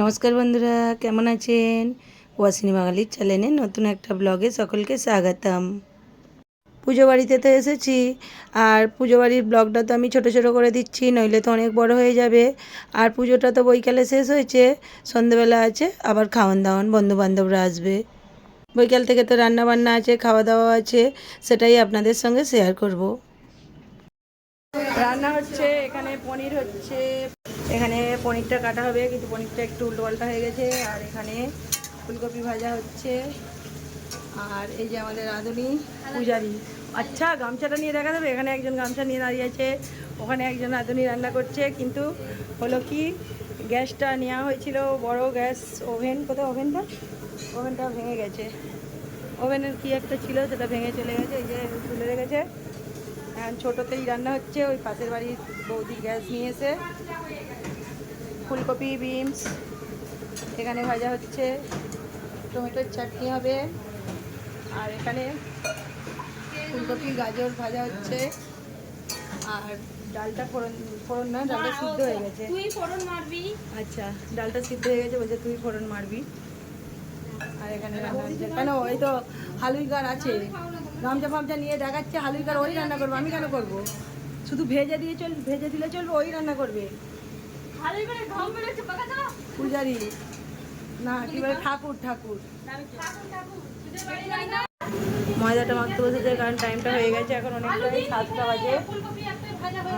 নমস্কার বন্ধুরা, কেমন আছেন? ওয়াসিনী বাঙালির চ্যানেলে নতুন একটা ব্লগে সকলকে স্বাগতম। পুজো বাড়িতে তো এসেছি, আর পুজো বাড়ির ব্লগটা তো আমি ছোট ছোট করে দিচ্ছি, নইলে তো অনেক বড় হয়ে যাবে। আর পুজোটা তো বৈকালে শেষ হয়েছে, সন্ধেবেলা আছে, আবার খাওয়ান দাওয়ান বন্ধু বান্ধবরা আসবে। বৈকাল থেকে তো রান্না বান্না আছে খাওয়া দাওয়া আছে, সেটাই আপনাদের সঙ্গে শেয়ার করব। রান্না হচ্ছে, এখানে পনির হচ্ছে এখানে পনিরটা কাটা হবে, কিন্তু পনিরটা একটু উল্টোপাল্টা হয়ে গেছে। আর এখানে ফুলকপি ভাজা হচ্ছে। আর এই যে আমাদের রাঁধুনি পূজারি। আচ্ছা গামছাটা নিয়ে দেখা যাবে? এখানে একজন গামছা নিয়ে দাঁড়িয়ে আছে। ওখানে একজন রাঁধুনি রান্না করছে। কিন্তু হলো কি, গ্যাসটা নেওয়া হয়েছিল, বড় গ্যাস ওভেন। কোথায় ওভেনটা? ওভেনটা ভেঙে গেছে। ওভেনের কি একটা ছিল, সেটা ভেঙে চলে গেছে, এই যে তুলে রেখেছে। এখন ছোটোতেই রান্না হচ্ছে ওই পাশের বাড়ির বৌদি গ্যাস নিয়ে এসে। ফুলকপি বিনস এখানে ভাজা হচ্ছে টমেটোর চাটনি হবে আর এখানে ফুলকপি গাজর ভাজা হচ্ছে আর ডালটা ফোড়ন ফোড়ন না ডালটা সিদ্ধ হয়ে গেছে। তুই ফোড়ন মারবি? আচ্ছা ডালটা সিদ্ধ হয়ে গেছে বলছে তুই ফোড়ন মারবি। আর এখানে রান্না হচ্ছে। কেন ওই তো হালুইকার আছে। গামছা ফামছা নিয়ে দেখাচ্ছে হালুইকার ওই রান্না করব আমি কেন করব? শুধু ভেজে দিয়ে চল ভেজে দিলে চলবে ওই রান্না করবে। পূজারি না কি বলে ঠাকুর ঠাকুর। ময়দাটা মাখতে বসেছে কারণ টাইমটা হয়ে গেছে এখন অনেকটাই সাতটা বাজে।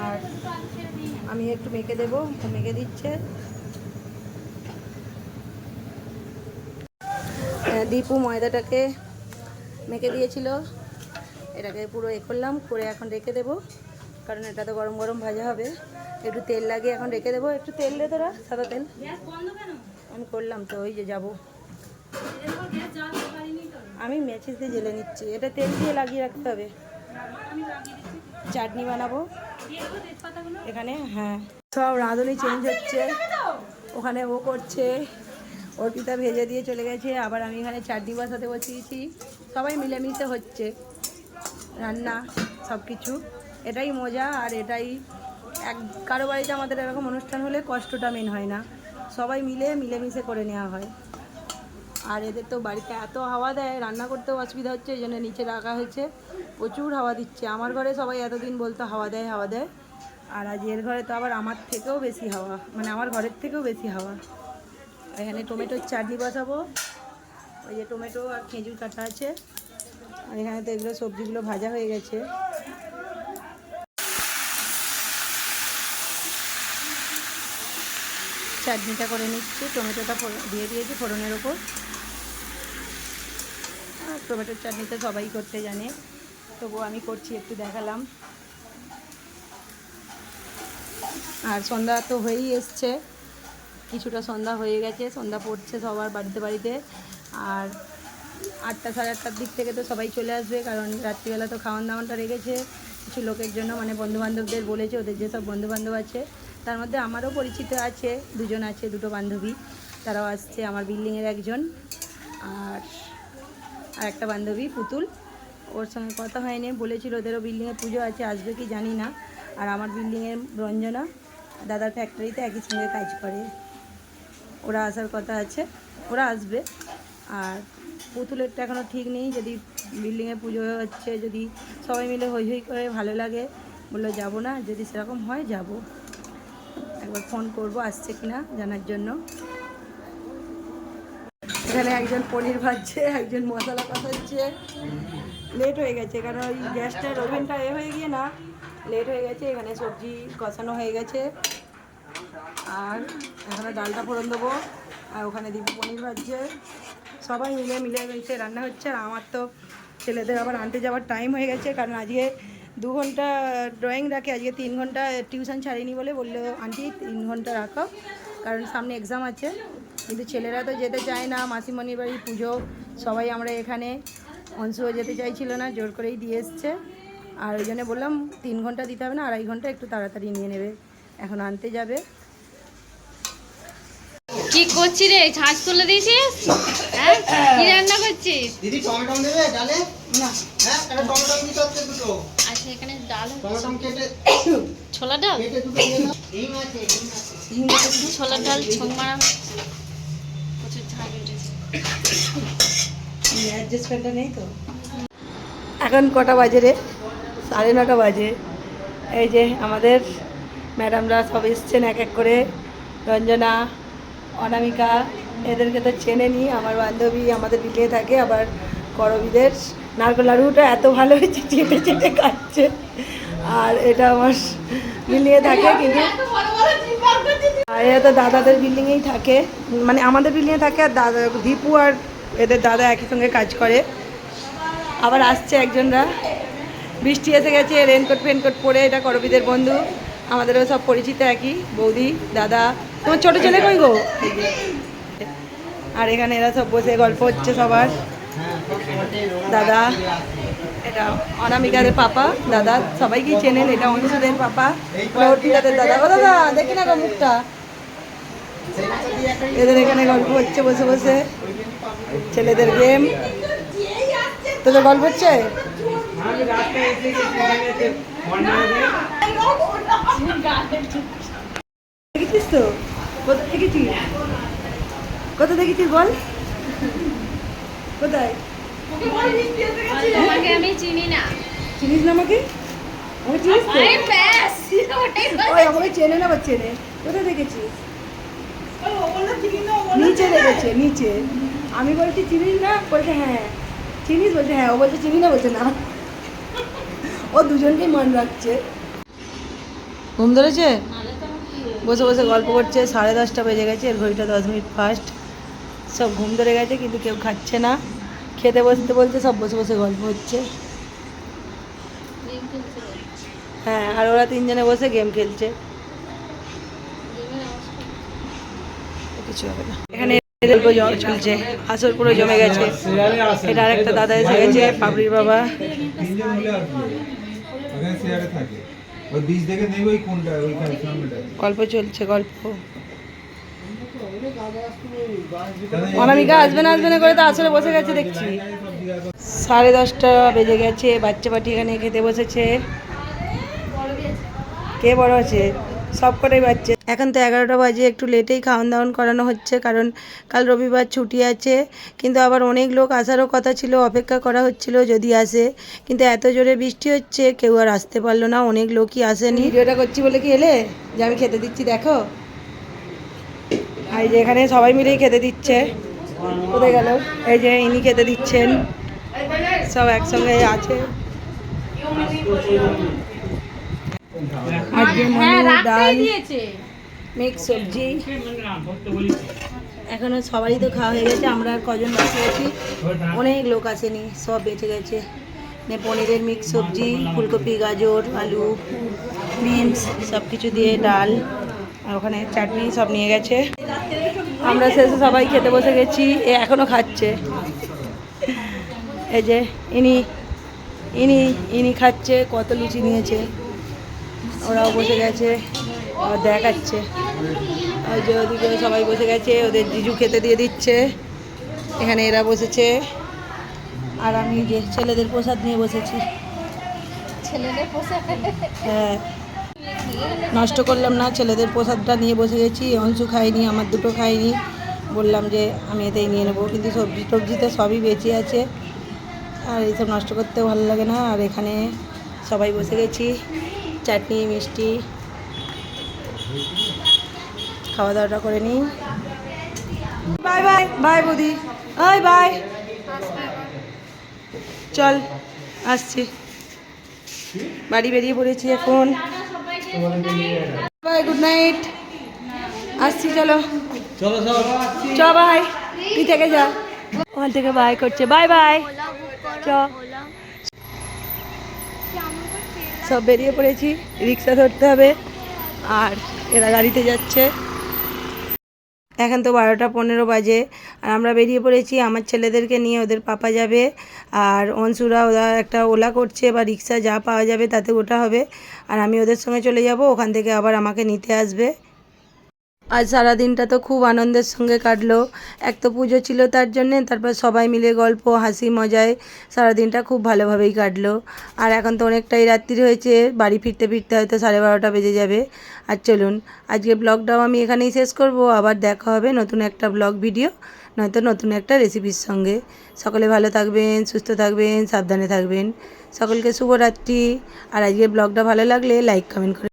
আর আমি একটু মেখে দেবো মেখে দিচ্ছে। দীপু ময়দাটাকে মেখে দিয়েছিল। এটাকে পুরো এ করলাম করে এখন রেখে দেবো। কারণ এটা তো গরম গরম ভাজা হবে। একটু তেল লাগিয়ে এখন রেখে দেবো। একটু তেল দে তোরা সাদা তেল। আমি করলাম তো ওই যে যাব। আমি ম্যাচিস দিয়ে জেলে নিচ্ছি। এটা তেল দিয়ে লাগিয়ে রাখতে হবে। চাটনি বানাবো। এখানে হ্যাঁ। সব রাঁধুনি চেঞ্জ হচ্ছে। ওখানে ও করছে। অর্পিতা ভেজে দিয়ে চলে গেছে। আবার আমি এখানে চাটনি বসাতে বসিয়েছি। সবাই মিলেমিশে হচ্ছে। রান্না সব কিছু এটাই মজা আর এটাই এক, কারও বাড়িতে আমাদের এরকম অনুষ্ঠান হলে কষ্টটা মেন হয় না। সবাই মিলে মিলেমিশে করে নেওয়া হয়। আর এদের তো বাড়িতে এত হাওয়া দেয়, রান্না করতেও অসুবিধা হচ্ছে, এই জন্য নিচে রাখা হয়েছে। প্রচুর হাওয়া দিচ্ছে। আমার ঘরে সবাই এতদিন বলতো হাওয়া দেয় হাওয়া দেয়। আর আজ এর ঘরে তো আবার আমার থেকেও বেশি হাওয়া মানে আমার ঘরের থেকেও বেশি হাওয়া। এখানে টমেটোর চাটনি বসাবো। ওই যে টমেটো আর খেজুর কাটা আছে। আর এখানে তো এগুলো সবজিগুলো ভাজা হয়ে গেছে। চাটনিটা করে নিচ্ছি, টমেটোটা দিয়ে দিয়েছি ফোড়নের ওপর। টমেটোর চাটনিটা সবাই করতে জানে, তবুও আমি করছি, একটু দেখালাম। আর সন্ধ্যা তো হয়েই এসছে, কিছুটা সন্ধ্যা হয়ে গেছে, সন্ধ্যা পড়ছে সবার বাড়িতে বাড়িতে। আর আটটা সাড়ে আটটার দিক থেকে তো সবাই চলে আসবে, কারণ রাত্রিবেলা তো খাওয়ান দাওয়ানটা রেখেছে কিছু লোকের জন্য মানে বন্ধুবান্ধবদের বলেছে, ওদের যেসব বন্ধুবান্ধব আছে, তার মধ্যে আমারও পরিচিত আছে, দুজন আছে, দুটো বান্ধবী। তারাও আসছে, আমার বিল্ডিংয়ের একজন আর আর একটা বান্ধবী, পুতুল। ওর সঙ্গে কথা হয়নি, বলেছিল ওদেরও বিল্ডিংয়ে পুজো আছে, আসবে কি জানি না। আর আমার বিল্ডিংয়ের রঞ্জনা দাদার ফ্যাক্টরিতে একই সঙ্গে কাজ করে। ওরা আসার কথা আছে, ওরা আসবে। আর পুতুলেরটা এখনও ঠিক নেই, যদি বিল্ডিংয়ে পুজো হচ্ছে, যদি সবাই মিলে হই হই করে ভালো লাগে, বলল যাব না, যদি সেরকম হয় যাব। একবার ফোন করব, আসছে কিনা জানার জন্য। এখানে একজন পনির ভাজছে, একজন মশলা কষাচ্ছে। লেট হয়ে গেছে, কারণ ওই গ্যাসটার ওভেনটা এ হয়ে গিয়ে না লেট হয়ে গেছে, এখানে সবজি কষানো হয়ে গেছে। আর এখানে ডালটা ফোড়ন দেবো, আর ওখানে দিব পনির ভাজছে। সবাই মিলে মিলে মিশে রান্না হচ্ছে আর আমার তো ছেলেদের আবার আনতে যাওয়ার টাইম হয়ে গেছে, কারণ আজকে দু ঘণ্টা ড্রয়িং রাখে, আজকে তিন ঘণ্টা টিউশন ছাড়িনি বলে বলল, আন্টি, তিন ঘণ্টা রাখো, কারণ সামনে এক্সাম আছে। কিন্তু ছেলেরা তো যেতে চায় না, মাসিমণির বাড়ি পুজো, সবাই আমরা এখানে। অংশুও যেতে চাইছিল না, জোর করেই দিয়ে এসছে। আর ওই বললাম, তিন ঘণ্টা দিতে হবে না, আড়াই ঘণ্টা একটু তাড়াতাড়ি নিয়ে নেবে, এখন আনতে যাবে। কি করছিস রে? ছাঁচ তুলে দিয়েছিস? হ্যাঁ? কি রান্না করছিস? দিদি টমেটো দেবে ডালে? না। হ্যাঁ তাহলে টমেটো দিতে হচ্ছে দুটো। আচ্ছা এখানে ডাল টমেটো কেটে ছোলা ডাল? কেটে দুটো দিয়ে দাও। ডিম আছে ছোলা ডাল ছোং মারা প্রচুর ঝাল উঠেছে। অ্যাডজাস্টমেন্টটা নেই তো? এখন কটা বাজে রে? সাড়ে নটা বাজে। এই যে আমাদের ম্যাডামরা সব এসছেন এক এক করে। রঞ্জনা অনামিকা, এদেরকে তো চেনে নি, আমার বান্ধবী আমাদের বিলিয়ে থাকে, আবার করবিদের। নারকেল লাড়ুটা এত ভালো হয়েছে চেটে চেটে খাচ্ছে। আর এটা আমার বিলিয়ে থাকে, কিন্তু আর এরা তো দাদাদের বিল্ডিংয়েই থাকে। মানে আমাদের বিল্ডিংয়ে থাকে আর দাদা, দীপু আর এদের দাদা একই সঙ্গে কাজ করে। আবার আসছে একজনরা। বৃষ্টি এসে গেছে রেনকোট ফেনকোট পরে এটা করবিদের বন্ধু। আমাদেরও সব পরিচিত একই, বৌদি, দাদা তোমার ছোটো ছেলে কই গো? আর এখানে এরা সব বসে গল্প হচ্ছে সবার। দাদা, এটা অনামিকাদের পাপা, দাদা সবাইকেই চেনেন, এটা অনুষদের পাপা অর্পিতাদের দাদা। ও দাদা, দেখি না গো মুখটা। এদের এখানে গল্প হচ্ছে বসে বসে। ছেলেদের গেম। তোদের গল্প হচ্ছে? দেখেছিস তো? কোথায় কোথায়? দেখেছিস বল কোথায় তোমাকে আমি চিনি না। চিনিস না আমাকে? আমাকে চিনিস আমাকে চেনে না আবার চেনে। দেখেছিস নিচে দেখেছে নিচে। আমি বলছি চিনিস না? বলছে হ্যাঁ চিনিস? বলছে হ্যাঁ ও বলছে চিনি না বলছে না। ও দুজনকেই মন রাখছে। ঘুম ধরেছে? বসে বসে গল্প করছে, সাড়ে দশটা বেজে গেছে, এর ঘড়িটা দশ মিনিট ফার্স্ট সব ঘুম ধরে গেছে, কিন্তু কেউ খাচ্ছে না। খেতে বসতে বলছে, সব বসে বসে গল্প হচ্ছে। হ্যাঁ আর ওরা তিনজনে বসে গেম খেলছে। কিছু হবে না। এখানে গল্প চলছে। আসর পুরো জমে গেছে। এটা আরেকটা দাদা এসে গেছে বাবা। থাকে। ওই বীজ দেখে নেবে ওই কোনটা ওই গল্প চলছে গল্প। অনামিকা আসবে না আসবে না করে তো আসলে বসে গেছে দেখছি। সাড়ে দশটা বেজে গেছে বাচ্চা পাটি এখানে খেতে বসেছে। কে বড় আছে? সব কটাই বাচ্চা এখন তো এগারোটা বাজে একটু লেটেই খাওয়ান দাওয়ান করানো হচ্ছে কারণ কাল রবিবার ছুটি আছে। কিন্তু আবার অনেক লোক আসারও কথা ছিল অপেক্ষা করা হচ্ছিল যদি আসে। কিন্তু এত জোরে বৃষ্টি হচ্ছে কেউ আর আসতে পারল না অনেক লোকই আসেনি। ভিডিওটা করছি বলে কি এলে? যে আমি খেতে দিচ্ছি দেখো। আর যে এখানে সবাই মিলেই খেতে দিচ্ছে। কোথায় গেল? এই যে ইনি খেতে দিচ্ছেন। সব একসঙ্গে আছে। আজকে হ্যাঁ ডাল মিক্স সবজি। এখনও সবারই তো খাওয়া হয়ে গেছে আমরা আর কজন বাকি আছি। অনেক লোক আসেনি সব বেঁচে গেছে। মানে পনিরের মিক্স সবজি ফুলকপি গাজর আলু বিনস সব কিছু দিয়ে ডাল আর ওখানে চাটনি সব নিয়ে গেছে। আমরা শেষে সবাই খেতে বসে গেছি এ এখনও খাচ্ছে। এই যে ইনি ইনি ইনি খাচ্ছে কত লুচি নিয়েছে। ওরাও বসে গেছে দেখাচ্ছে। ওই যে ওদিকে সবাই বসে গেছে ওদের জিজু খেতে দিয়ে দিচ্ছে। এখানে এরা বসেছে। আর আমি যে ছেলেদের প্রসাদ নিয়ে বসেছি। ছেলেদের পোশাক হ্যাঁ। নষ্ট করলাম না ছেলেদের প্রসাদটা নিয়ে বসে গেছি। অংশু খাইনি আমার দুটো খাইনি বললাম যে আমি এতেই নিয়ে নেব। কিন্তু সবজি টবজিতে সবই বেঁচে আছে। আর এইসব নষ্ট করতেও ভালো লাগে না। আর এখানে সবাই বসে গেছি। চাটনি মিষ্টি। খাওয়া দাওয়াটা করে নিই। Bye bye. বাই বৌদি। ওই বাই। চল আসছি। বাড়ি বেরিয়ে পড়েছি এখন। Bye good night. আসছি চলো। চ বাই। তুই থেকে যা। ওখান থেকে বাই করছে। Bye bye. চ। সব বেরিয়ে পড়েছি, রিক্সা ধরতে হবে, আর এরা গাড়িতে যাচ্ছে। এখন তো বারোটা পনেরো বাজে, আর আমরা বেরিয়ে পড়েছি আমার ছেলেদেরকে নিয়ে, ওদের পাপা যাবে, আর অনসুরা ওরা একটা ওলা করছে, বা রিক্সা যা পাওয়া যাবে তাতে ওটা হবে, আর আমি ওদের সঙ্গে চলে যাব, ওখান থেকে আবার আমাকে নিতে আসবে। আজ সারাদিনটা তো খুব আনন্দের সঙ্গে কাটলো। এক তো পুজো ছিল তার জন্যে, তারপর সবাই মিলে গল্প, হাসি, মজায় সারাদিনটা খুব ভালোভাবেই কাটলো। আর এখন তো অনেকটাই রাত্রি হয়েছে, বাড়ি ফিরতে ফিরতে হয়তো সাড়ে বারোটা বেজে যাবে। আর চলুন, আজকে ব্লগটাও আমি এখানেই শেষ করব। আবার দেখা হবে নতুন একটা ব্লগ ভিডিও, নয়তো নতুন একটা রেসিপির সঙ্গে। সকলে ভালো থাকবেন, সুস্থ থাকবেন, সাবধানে থাকবেন। সকলকে শুভরাত্রি। আর আজকে ব্লগটা ভালো লাগলে লাইক, কমেন্ট করে